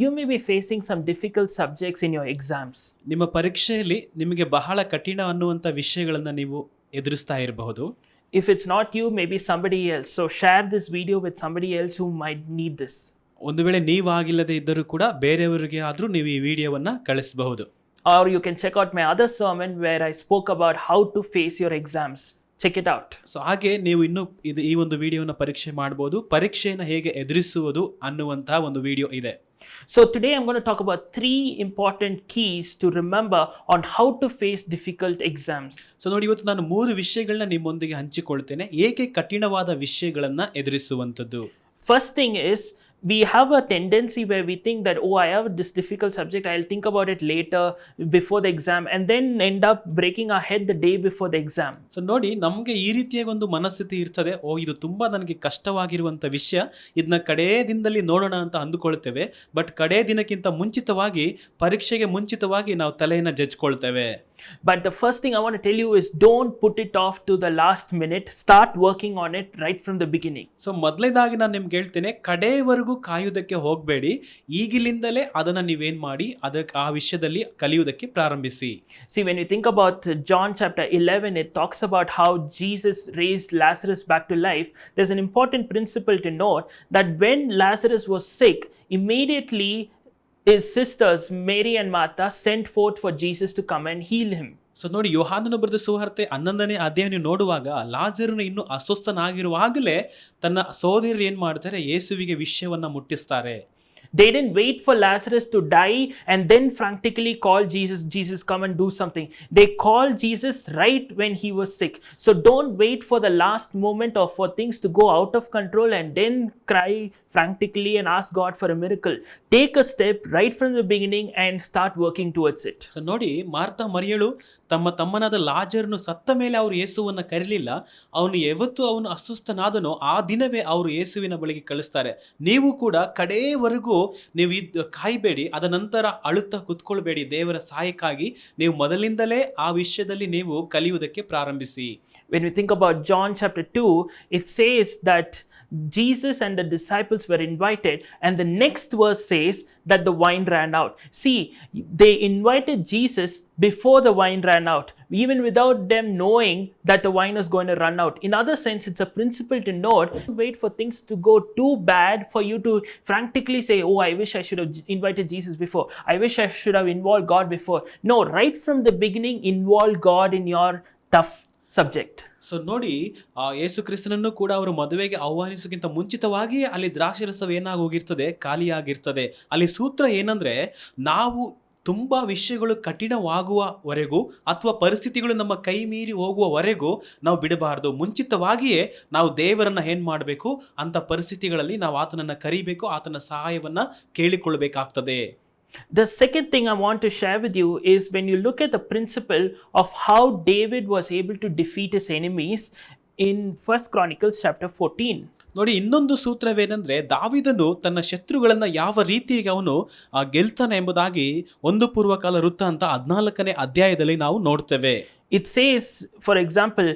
You may be facing some difficult subjects in your exams ನಿಮ್ಮ ಪರೀಕ್ಷೆಯಲ್ಲಿ ನಿಮಗೆ ಬಹಳ ಕಠಿಣ ಅನ್ನುವಂಥ ವಿಷಯಗಳನ್ನು ನೀವು ಎದುರಿಸ್ತಾ ಇರಬಹುದು. If it's not you may be somebody else so share this video with somebody else who might need this ಒಂದು ವೇಳೆ ನೀವು ಆಗಿಲ್ಲದೆ ಇದ್ದರೂ ಕೂಡ ಬೇರೆಯವರಿಗೆ ಆದರೂ ನೀವು ಈ ವಿಡಿಯೋವನ್ನು ಕಳಿಸಬಹುದು. Or you can check out my other sermon where I spoke about how to face your exams check it out so ಹಾಗೆ ನೀವು ಇನ್ನೂ ಇದು ಈ ಒಂದು ವಿಡಿಯೋವನ್ನು ಪರೀಕ್ಷೆ ಮಾಡ್ಬೋದು. ಪರೀಕ್ಷೆಯನ್ನು ಹೇಗೆ ಎದುರಿಸುವುದು ಅನ್ನುವಂತಹ ಒಂದು ವಿಡಿಯೋ ಇದೆ. So today I'm going to talk about three important keys to remember on how to face difficult exams. So ನೋಡಿ ಇವತ್ತು ನಾನು ಮೂರು ವಿಷಯಗಳನ್ನ ನಿಮ್ಮೊಂದಿಗೆ ಹಂಚಿಕೊಳ್ತೇನೆ ಏಕೆ ಕಠಿಣವಾದ ವಿಷಯಗಳನ್ನ ಎದುರಿಸುವಂಥದ್ದು First thing is we have a tendency where we think that oh I have this difficult subject I'll think about it later before the exam and then end up breaking our head the day before the exam. So ನೋಡಿ ನಮಗೆ ಈ ರೀತಿಯಾಗಿ ಒಂದು ಮನಸ್ಥಿತಿ ಇರ್ತದೆ ಓ ಇದು ತುಂಬಾ ನನಗೆ ಕಷ್ಟವಾಗಿರುವಂಥ ವಿಷಯ ಇದನ್ನ ಕಡೇ ದಿನದಲ್ಲಿ ನೋಡೋಣ ಅಂತ ಅಂದುಕೊಳ್ತೇವೆ ಬಟ್ ಕಡೇ ದಿನಕ್ಕಿಂತ ಮುಂಚಿತವಾಗಿ ಪರೀಕ್ಷೆಗೆ ಮುಂಚಿತವಾಗಿ ನಾವು ತಲೆಯನ್ನು ಜಜ್ಕೊಳ್ತೇವೆ But the first thing I want to tell you is don't put it off to the last minute. Start working on it right from the beginning. So ಮೊದಲನೇದಾಗಿ ನಾನು ನಿಮ್ಗೆ ಹೇಳ್ತೇನೆ ಕಡೆಯವರೆಗೂ ಕಾಯುವುದಕ್ಕೆ ಹೋಗಬೇಡಿ ಈಗಿಲಿಂದಲೇ ಅದನ್ನು ನೀವೇನು ಮಾಡಿ ಅದಕ್ಕೆ ಆ ವಿಷಯದಲ್ಲಿ ಕಲಿಯುವುದಕ್ಕೆ ಪ್ರಾರಂಭಿಸಿ See, when you think about John chapter 11, it talks about how Jesus raised Lazarus back to life. There's an important principle to note that when Lazarus was sick, immediately his sisters, Mary and Martha, sent forth for Jesus to come and heal him. So ನೋಡಿ ಯೋಹಾನನು ಬರೆದ ಸುವಾರ್ತೆ ಹನ್ನೊಂದನೇ ಅಧ್ಯಾಯ ನೀವು ನೋಡುವಾಗ ಲಾಜರನು ಇನ್ನೂ ಅಸ್ವಸ್ಥನಾಗಿರುವಾಗಲೇ ತನ್ನ ಸೋದರಿಯರು ಏನು ಮಾಡ್ತಾರೆ ಯೇಸುವಿಗೆ ವಿಷಯವನ್ನು ಮುಟ್ಟಿಸ್ತಾರೆ They didn't wait for Lazarus to die and then frantically call Jesus, Jesus, come and do something. They called Jesus right when he was sick. So don't wait for the last moment or for things to go out of control and then cry frantically and ask God for a miracle. Take a step right from the beginning and start working towards it. So, Nodi, Martha Marielu, ತಮ್ಮ ತಮ್ಮನಾದ ಲಾಜರ್ನು ಸತ್ತ ಮೇಲೆ ಅವರು ಯೇಸುವನ್ನು ಕರೀಲಿಲ್ಲ, ಅವನು ಯಾವತ್ತು ಅವನು ಅಸ್ವಸ್ಥನಾದನೋ ಆ ದಿನವೇ ಅವರು ಯೇಸುವಿನ ಬಳಿಗೆ ಕಳಿಸ್ತಾರೆ. ನೀವು ಕೂಡ ಕಡೆಯವರೆಗೂ ನೀವು ಇದು ಕಾಯಬೇಡಿ, ಅದ ನಂತರ ಅಳುತ್ತಾ ಕುತ್ಕೊಳ್ಬೇಡಿ ದೇವರ ಸಹಾಯಕ್ಕಾಗಿ. ನೀವು ಮೊದಲಿಂದಲೇ ಆ ವಿಷಯದಲ್ಲಿ ನೀವು ಕಲಿಯುವುದಕ್ಕೆ ಪ್ರಾರಂಭಿಸಿ. When we think about John chapter 2, it says that Jesus and the disciples were invited, and the next verse says that the wine ran out. See, they invited Jesus before the wine ran out, even without them knowing that the wine was going to run out. In other sense, it's a principle to note wait for things to go too bad for you to frantically say, Oh, I wish I should have invited Jesus before. I wish I should have involved God before. No, right from the beginning, involve God in your tough subject. So ನೋಡಿ ಯೇಸು ಕ್ರಿಸ್ತನನ್ನು ಕೂಡ ಅವರು ಮದುವೆಗೆ ಆಹ್ವಾನಿಸೋಕ್ಕಿಂತ ಮುಂಚಿತವಾಗಿ ಅಲ್ಲಿ ದ್ರಾಕ್ಷರಸವ ಏನಾಗಿ ಹೋಗಿರ್ತದೆ? ಖಾಲಿಯಾಗಿರ್ತದೆ. ಅಲ್ಲಿ ಸೂತ್ರ ಏನಂದ್ರೆ, ನಾವು ತುಂಬ ವಿಷಯಗಳು ಕಠಿಣವಾಗುವವರೆಗೂ ಅಥವಾ ಪರಿಸ್ಥಿತಿಗಳು ನಮ್ಮ ಕೈ ಮೀರಿ ಹೋಗುವವರೆಗೂ ನಾವು ಬಿಡಬಾರ್ದು. ಮುಂಚಿತವಾಗಿಯೇ ನಾವು ದೇವರನ್ನು ಏನು ಮಾಡಬೇಕು? ಅಂತ ಪರಿಸ್ಥಿತಿಗಳಲ್ಲಿ ನಾವು ಆತನನ್ನು ಕರಿಬೇಕು, ಆತನ ಸಹಾಯವನ್ನ ಕೇಳಿಕೊಳ್ಳಬೇಕಾಗ್ತದೆ. The second thing I want to share with you is when you look at the principle of how David was able to defeat his enemies in First Chronicles chapter 14. ನೋಡಿ ಇನ್ನೊಂದು ಸೂತ್ರವೇನೆಂದರೆ ದಾವಿದನು ತನ್ನ ಶತ್ರುಗಳನ್ನು ಯಾವ ರೀತಿಯಾಗಿ ಅವನು ಗೆಲ್ತಾನೆ ಎಂಬುದಾಗಿ ಒಂದು ಪೂರ್ವಕಾಲ ವೃತ್ತ ಅಂತ ಹದಿನಾಲ್ಕನೇ ಅಧ್ಯಾಯದಲ್ಲಿ ನಾವು ನೋಡ್ತೇವೆ It says, for example,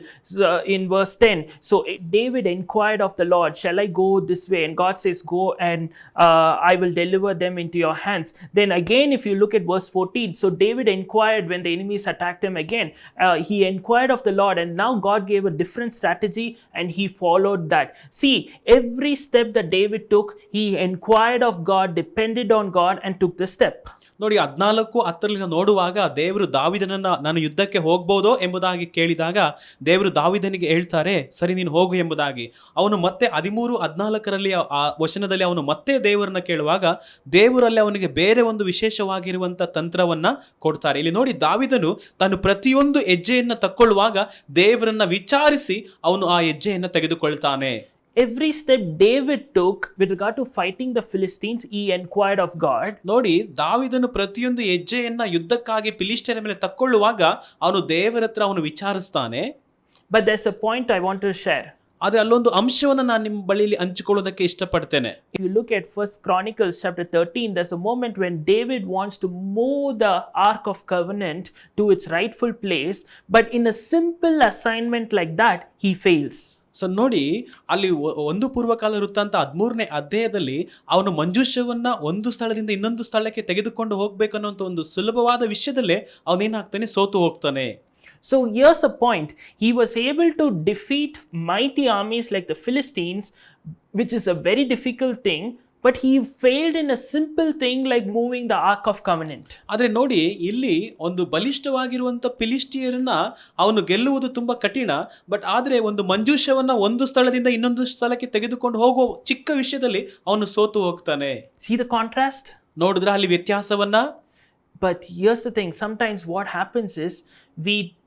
in verse 10, so David inquired of the Lord, Shall I go this way? And God says, Go and uh, I will deliver them into your hands. Then again, if you look at verse 14, so David inquired when the enemies attacked him again. Uh, he inquired of the Lord, and now God gave a different strategy and he followed that. See, every step that David took, he inquired of God, depended on God, and took the step. ನೋಡಿ, ಹದಿನಾಲ್ಕು ಹತ್ತರಲ್ಲಿ ನೋಡುವಾಗ ದೇವರು ದಾವಿದನನ್ನ ನಾನು ಯುದ್ಧಕ್ಕೆ ಹೋಗ್ಬೋದೋ ಎಂಬುದಾಗಿ ಕೇಳಿದಾಗ ದೇವರು ದಾವಿದನಿಗೆ ಹೇಳ್ತಾರೆ, ಸರಿ, ನೀನು ಹೋಗು ಎಂಬುದಾಗಿ. ಅವನು ಮತ್ತೆ ಹದಿಮೂರು ಹದಿನಾಲ್ಕರಲ್ಲಿ ಆ ವಚನದಲ್ಲಿ ಅವನು ಮತ್ತೆ ದೇವರನ್ನ ಕೇಳುವಾಗ ದೇವರಲ್ಲಿ ಅವನಿಗೆ ಬೇರೆ ಒಂದು ವಿಶೇಷವಾಗಿರುವಂಥ ತಂತ್ರವನ್ನ ಕೊಡ್ತಾರೆ. ಇಲ್ಲಿ ನೋಡಿ, ದಾವಿದನು ತಾನು ಪ್ರತಿಯೊಂದು ಹೆಜ್ಜೆಯನ್ನು ತಕ್ಕೊಳ್ಳುವಾಗ ದೇವರನ್ನ ವಿಚಾರಿಸಿ ಅವನು ಆ ಹೆಜ್ಜೆಯನ್ನು ತೆಗೆದುಕೊಳ್ತಾನೆ. Every step David took with regard to fighting the Philistines, he inquired of God. ನೋಡಿ ದಾವಿದನು ಪ್ರತಿಯೊಂದು ಹೆಜ್ಜೆಯನ್ನ ಯುದ್ಧಕ್ಕಾಗಿ ಫಿಲಿಸ್ಟಿಯರ ಮೇಲೆ ತಕ್ಕೊಳ್ಳುವಾಗ ಅವನು ದೇವರ ಹತ್ರ ಅವನು ವಿಚಾರಿಸ್ತಾನೆ But there's a point I want to share. ಆದ್ರೆ ಅಲ್ಲೊಂದು ಅಂಶವನ್ನ ನಾನು ನಿಮ್ಮ ಬಳಿಯಲ್ಲಿ ಹಂಚಿಕೊಳ್ಳೋದಕ್ಕೆ ಇಷ್ಟಪಡ್ತೇನೆ If you look at First Chronicles chapter 13, there's a moment when David wants to move the Ark of Covenant to its rightful place, but in a simple assignment like that, he fails. So ನೋಡಿ ಅಲ್ಲಿ ಒಂದು ಪೂರ್ವಕಾಲ ವೃತ್ತಾಂತ ಹದಿಮೂರನೇ ಅಧ್ಯಾಯದಲ್ಲಿ ಅವನು ಮಂಜುಷ್ಯವನ್ನ ಒಂದು ಸ್ಥಳದಿಂದ ಇನ್ನೊಂದು ಸ್ಥಳಕ್ಕೆ ತೆಗೆದುಕೊಂಡು ಹೋಗ್ಬೇಕನ್ನುವಂಥ ಒಂದು ಸುಲಭವಾದ ವಿಷಯದಲ್ಲೇ ಅವನೇನಾಗ್ತಾನೆ? ಸೋತು ಹೋಗ್ತಾನೆ. So years a point he was able to defeat mighty armies like the Philistines, which is a very difficult thing, but he failed in a simple thing like moving the ark of Covenant. ಆದರೆ ನೋಡಿ ಇಲ್ಲಿ ಒಂದು ಬಲಿಷ್ಠವಾಗಿರುವಂಥ ಪಿಲಿಸ್ಟಿಯರನ್ನ ಅವನು ಗೆಲ್ಲುವುದು ತುಂಬ ಕಠಿಣ. But ಆದರೆ ಒಂದು ಮಂಜುಷವನ್ನು ಒಂದು ಸ್ಥಳದಿಂದ ಇನ್ನೊಂದು ಸ್ಥಳಕ್ಕೆ ತೆಗೆದುಕೊಂಡು ಹೋಗುವ ಚಿಕ್ಕ ವಿಷಯದಲ್ಲಿ ಅವನು ಸೋತು ಹೋಗ್ತಾನೆ. ಸಿ ದ ಕಾಂಟ್ರಾಸ್ಟ್ ನೋಡಿದ್ರೆ ಅಲ್ಲಿ ವ್ಯತ್ಯಾಸವನ್ನ? But here's the thing sometimes what happens is we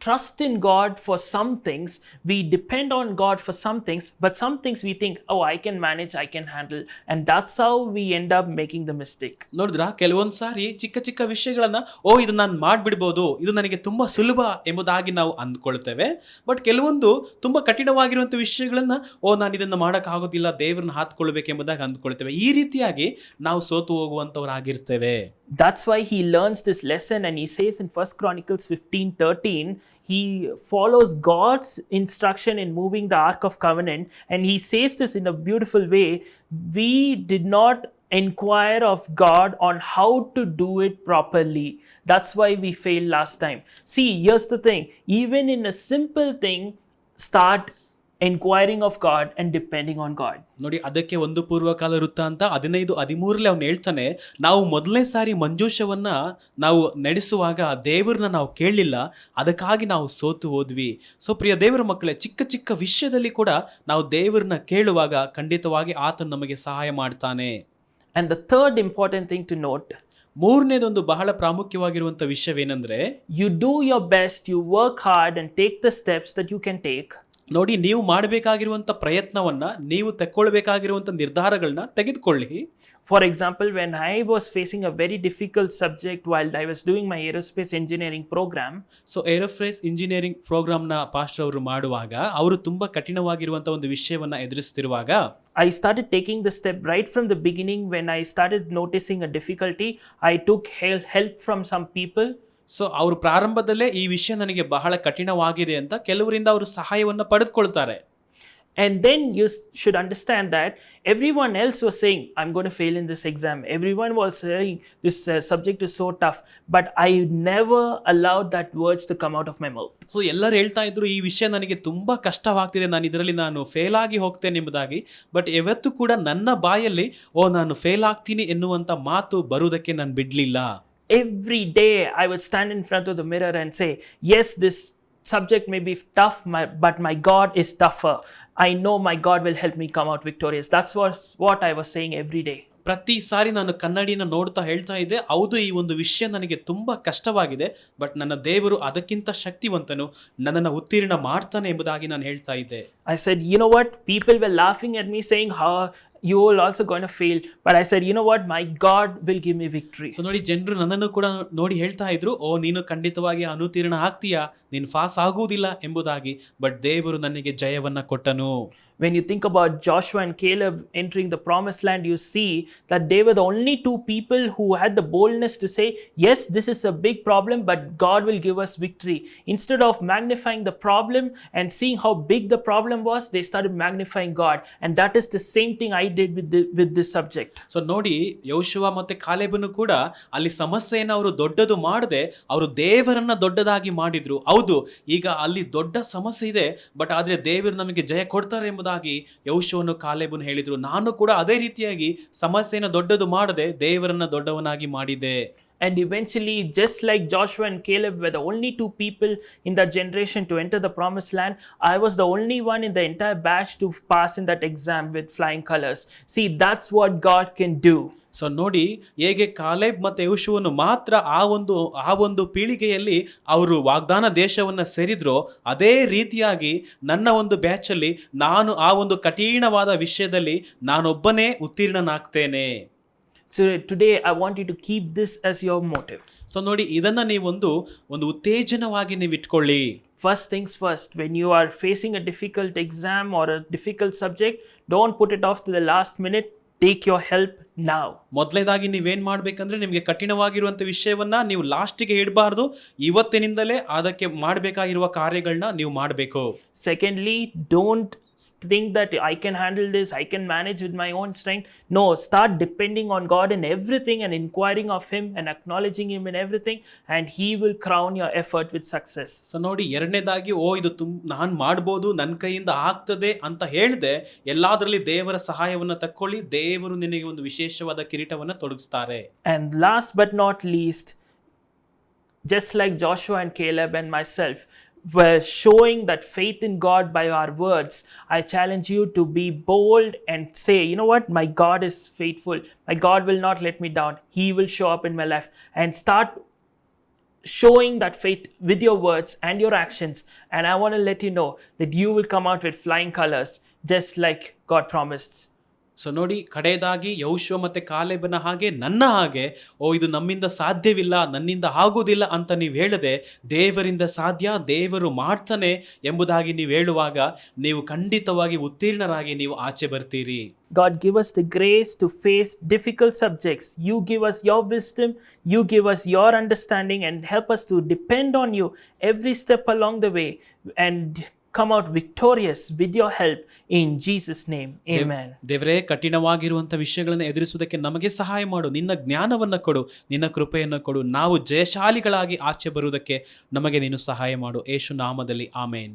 trust in God for some things, we depend on God for some things, but some things we think, oh, I can manage, I can handle. And that's how we end up making the mistake. ನೋಡಿದ್ರ ಕೆಲವೊಂದು ಸಾರಿ ಚಿಕ್ಕ ಚಿಕ್ಕ ವಿಷಯಗಳನ್ನ ಓ ಇದು ನಾನು ಮಾಡ್ಬಿಡ್ಬೋದು ಇದು ನನಗೆ ತುಂಬಾ ಸುಲಭ ಎಂಬುದಾಗಿ ನಾವು ಅಂದ್ಕೊಳ್ತೇವೆ ಬಟ್ ಕೆಲವೊಂದು ತುಂಬಾ ಕಠಿಣವಾಗಿರುವಂಥ ವಿಷಯಗಳನ್ನ ಓ ನಾನು ಇದನ್ನ ಮಾಡೋಕ್ಕಾಗೋದಿಲ್ಲ ದೇವ್ರನ್ನ ಹಾತ್ಕೊಳ್ಬೇಕು ಎಂಬುದಾಗಿ ಅಂದ್ಕೊಳ್ತೇವೆ ಈ ರೀತಿಯಾಗಿ ನಾವು ಸೋತು ಹೋಗುವಂಥವ್ರಾಗಿರ್ತೇವೆ That's why he learns this lesson and he says in First Chronicles 15 13, he follows God's instruction in moving the Ark of Covenant, and he says this in a beautiful way. We did not inquire of God on how to do it properly. That's why we failed last time. See, here's the thing even in a simple thing, start inquiring of God and depending on God ನೋಡಿ ಅದಕ್ಕೆ ಒಂದು ಪೂರ್ವಕಾಲ ವೃತ್ತ ಅಂತ ಹದಿನೈದು ಹದಿಮೂರಲ್ಲಿ ಅವ್ನು ಹೇಳ್ತಾನೆ ನಾವು ಮೊದಲನೇ ಸಾರಿ ಮಂಜೂಷವನ್ನ ನಾವು ನಡೆಸುವಾಗ ದೇವರನ್ನ ನಾವು ಕೇಳಲಿಲ್ಲ ಅದಕ್ಕಾಗಿ ನಾವು ಸೋತು ಹೋದ್ವಿ. ಸೊ ಪ್ರಿಯ ದೇವರ ಮಕ್ಕಳೇ ಚಿಕ್ಕ ಚಿಕ್ಕ ವಿಷಯದಲ್ಲಿ ಕೂಡ ನಾವು ದೇವರನ್ನ ಕೇಳುವಾಗ ಖಂಡಿತವಾಗಿ ಆತನು ನಮಗೆ ಸಹಾಯ ಮಾಡ್ತಾನೆ. And the third important thing to note ಮೂರನೇದೊಂದು ಬಹಳ ಪ್ರಾಮುಖ್ಯವಾಗಿರುವಂಥ ವಿಷಯವೇನೆಂದ್ರೆ you do your best you work hard and take the steps that you can take. ನೋಡಿ ನೀವು ಮಾಡಬೇಕಾಗಿರುವಂಥ ಪ್ರಯತ್ನವನ್ನು ನೀವು ತೆಕ್ಕೊಳ್ಬೇಕಾಗಿರುವಂಥ ನಿರ್ಧಾರಗಳನ್ನ ತೆಗೆದುಕೊಳ್ಳಿ for example when I was facing a very difficult subject while I was doing my aerospace engineering program so aerospace engineering ಪ್ರೋಗ್ರಾಮ್ನ pastor ಅವರು ಮಾಡುವಾಗ ಅವರು ತುಂಬ ಕಠಿಣವಾಗಿರುವಂಥ ಒಂದು ವಿಷಯವನ್ನು ಎದುರಿಸ್ತಿರುವಾಗ I start taking the step right from the beginning when I start noticing a difficulty I took help help from some people. So ಅವರು ಪ್ರಾರಂಭದಲ್ಲೇ ಈ ವಿಷಯ ನನಗೆ ಬಹಳ ಕಠಿಣವಾಗಿದೆ ಅಂತ ಕೆಲವರಿಂದ ಅವರು ಸಹಾಯವನ್ನು ಪಡೆದುಕೊಳ್ತಾರೆ And then you should understand that everyone else was saying, I'm going to fail in this exam. Everyone was saying, this uh, subject is so tough. But I never allowed that words to come out of my mouth. So ಎಲ್ಲರೂ ಹೇಳ್ತಾ ಇದ್ರು ಈ ವಿಷಯ ನನಗೆ ತುಂಬ ಕಷ್ಟವಾಗ್ತಿದೆ ನಾನು ಇದರಲ್ಲಿ ನಾನು ಫೇಲ್ ಆಗಿ ಹೋಗ್ತೇನೆ ಎಂಬುದಾಗಿ ಬಟ್ ಯಾವತ್ತೂ ಕೂಡ ನನ್ನ ಬಾಯಲ್ಲಿ ಓ ನಾನು ಫೇಲ್ ಆಗ್ತೀನಿ ಎನ್ನುವಂಥ ಮಾತು ಬರುವುದಕ್ಕೆ ನಾನು ಬಿಡಲಿಲ್ಲ every day I would stand in front of the mirror and say, Yes, this subject may be tough, my, but my God is tougher. I know my God will help me come out victorious. That's what, what I was saying every day. ಪ್ರತಿ ಸಾರಿ ನಾನು ಕನ್ನಡಿನ ನೋಡ್ತಾ ಹೇಳ್ತಾ ಇದ್ದೆ ಹೌದು ಈ ಒಂದು ವಿಷಯ ನನಗೆ ತುಂಬ ಕಷ್ಟವಾಗಿದೆ ಬಟ್ ನನ್ನ ದೇವರು ಅದಕ್ಕಿಂತ ಶಕ್ತಿವಂತನು ನನ್ನನ್ನು ಉತ್ತೀರ್ಣ ಮಾಡ್ತಾನೆ ಎಂಬುದಾಗಿ ನಾನು ಹೇಳ್ತಾ ಇದ್ದೆ I said you know what people were laughing at me saying How you will also going fail but But I you know what my God will give me victory. So ನೋಡಿ, ಜನರು ನನ್ನನ್ನು ಕೂಡ ನೋಡಿ ಹೇಳ್ತಾ ಇದ್ರು, ಓ, ನೀನು ಖಂಡಿತವಾಗಿ ಅನುತೀರ್ಣ ಆಗ್ತೀಯಾ? ನೀನು ಪಾಸ್ ಆಗುವುದಿಲ್ಲ ಎಂಬುದಾಗಿ. ಬಟ್ ದೇವರು ನನಗೆ ಜಯವನ್ನು ಕೊಟ್ಟನು. When you think about Joshua and Caleb entering the promised land, you see that they were the only two people who had the boldness to say, Yes, this is a big problem, but God will give us victory. Instead of magnifying the problem and seeing how big the problem was, they started magnifying God. And that is the same thing I did with, the, with this subject. So, ನೋಡಿ ಯೌಶುವ ಮತ್ತೆ ಕಾಲೇಬನು ಕೂಡ ಅಲ್ಲಿ ಸಮಸ್ಯೆಯನ್ನು ಅವರು ದೊಡ್ಡದು ಮಾಡದೆ ಅವರು ದೇವರನ್ನ ದೊಡ್ಡದಾಗಿ ಮಾಡಿದ್ರು ಹೌದು ಈಗ ಅಲ್ಲಿ ದೊಡ್ಡ ಸಮಸ್ಯೆ ಇದೆ ಬಟ್ ಆದ್ರೆ ದೇವರು ನಮಗೆ ಕೊಡ್ತಾರೆ ಎಂಬುದಾಗಿ ಯೌಶವನ್ನು ಕಾಲೇಬನು ಹೇಳಿದರು ನಾನು ಕೂಡ ಅದೇ ರೀತಿಯಾಗಿ ಸಮಸ್ಯೆಯನ್ನು ದೊಡ್ಡದು ಮಾಡದೆ ದೇವರನ್ನು ದೊಡ್ಡವನಾಗಿ ಮಾಡಿದೆ eventually, just like Joshua and Caleb were the only two people in that generation to enter the promised land, I was the only one in the entire batch to pass in that exam with flying colors. See, that's what God can do. So ನೋಡಿ ಹೇಗೆ Caleb ಮತ್ತು ಯಶುವನ್ನು ಮಾತ್ರ ಆ ಒಂದು ಆ ಒಂದು ಪೀಳಿಗೆಯಲ್ಲಿ ಅವರು ವಾಗ್ದಾನ ದೇಶವನ್ನು ಸೇರಿದ್ರೋ ಅದೇ ರೀತಿಯಾಗಿ ನನ್ನ ಒಂದು ಬ್ಯಾಚಲ್ಲಿ ನಾನು ಆ ಒಂದು ಕಠಿಣವಾದ ವಿಷಯದಲ್ಲಿ ನಾನೊಬ್ಬನೇ ಉತ್ತೀರ್ಣನಾಗ್ತೇನೆ. So today I want you to keep this as your motive so ನೋಡಿ ಇದನ್ನು ನೀವೊಂದು ಒಂದು ಉತ್ತೇಜನವಾಗಿ ನೀವು ಇಟ್ಕೊಳ್ಳಿ. First things first when you are facing a difficult exam or a difficult subject don't put it off the last minute take your help now. ಮೊದಲನೇದಾಗಿ ನೀವೇನು ಮಾಡಬೇಕಂದ್ರೆ ನಿಮಗೆ ಕಠಿಣವಾಗಿರುವಂಥ ವಿಷಯವನ್ನ ನೀವು ಲಾಸ್ಟಿಗೆ ಇಡಬಾರ್ದು ಇವತ್ತಿನಿಂದಲೇ ಅದಕ್ಕೆ ಮಾಡಬೇಕಾಗಿರುವ ಕಾರ್ಯಗಳನ್ನ ನೀವು ಮಾಡಬೇಕು secondly don't think that I can handle this, I can manage with my own strength. No, start depending on God in everything and inquiring of Him and acknowledging Him in everything, and He will crown your effort with success. So ನೋಡಿ ಎರಡನೇದಾಗಿ ಓ ಇದು ತುಂ ನಾನು ಮಾಡ್ಬೋದು ನನ್ನ ಕೈಯಿಂದ ಆಗ್ತದೆ ಅಂತ ಹೇಳಿದೆ ಎಲ್ಲಾದ್ರಲ್ಲಿ ದೇವರ ಸಹಾಯವನ್ನು ತಕ್ಕೊಳ್ಳಿ ದೇವರು ನಿನಗೆ ಒಂದು ವಿಶೇಷವಾದ ಕಿರೀಟವನ್ನು ತೊಡಗಿಸ್ತಾರೆ And last but not least, just like Joshua and Caleb and myself were showing that faith in God by our words, I challenge you to be bold and say, you know what, my God is faithful. My God will not let me down. He will show up in my life. And start showing that faith with your words and your actions. And I want to let you know that you will come out with flying colors, just like God promised. So ನೋಡಿ ಕಡೆಯದಾಗಿ ಯೌಶ್ವ ಮತ್ತೆ ಕಾಲೇಬನ ಹಾಗೆ ನನ್ನ ಹಾಗೆ ಓ ಇದು ನಮ್ಮಿಂದ ಸಾಧ್ಯವಿಲ್ಲ ನನ್ನಿಂದ ಆಗೋದಿಲ್ಲ ಅಂತ ನೀವು ಹೇಳದೆ ದೇವರಿಂದ ಸಾಧ್ಯ ದೇವರು ಮಾಡ್ತಾನೆ ಎಂಬುದಾಗಿ ನೀವು ಹೇಳುವಾಗ ನೀವು ಖಂಡಿತವಾಗಿ ಉತ್ತೀರ್ಣರಾಗಿ ನೀವು ಆಚೆ ಬರ್ತೀರಿ God, give us the grace to face difficult subjects. You give us your wisdom, you give us your understanding, and help us to depend on you every step along the way and come out victorious with your help in Jesus' name. Amen. ದೇವರೇ ಕಠಿಣವಾಗಿರುವಂಥ ವಿಷಯಗಳನ್ನು ಎದುರಿಸುವುದಕ್ಕೆ ನಮಗೆ ಸಹಾಯ ಮಾಡು ನಿನ್ನ ಜ್ಞಾನವನ್ನು ಕೊಡು ನಿನ್ನ ಕೃಪೆಯನ್ನು ಕೊಡು ನಾವು ಜಯಶಾಲಿಗಳಾಗಿ ಆಚೆ ಬರುವುದಕ್ಕೆ ನಮಗೆ ನೀನು ಸಹಾಯ ಮಾಡು ಯೇಸು ನಾಮದಲ್ಲಿ ಆಮೇನ್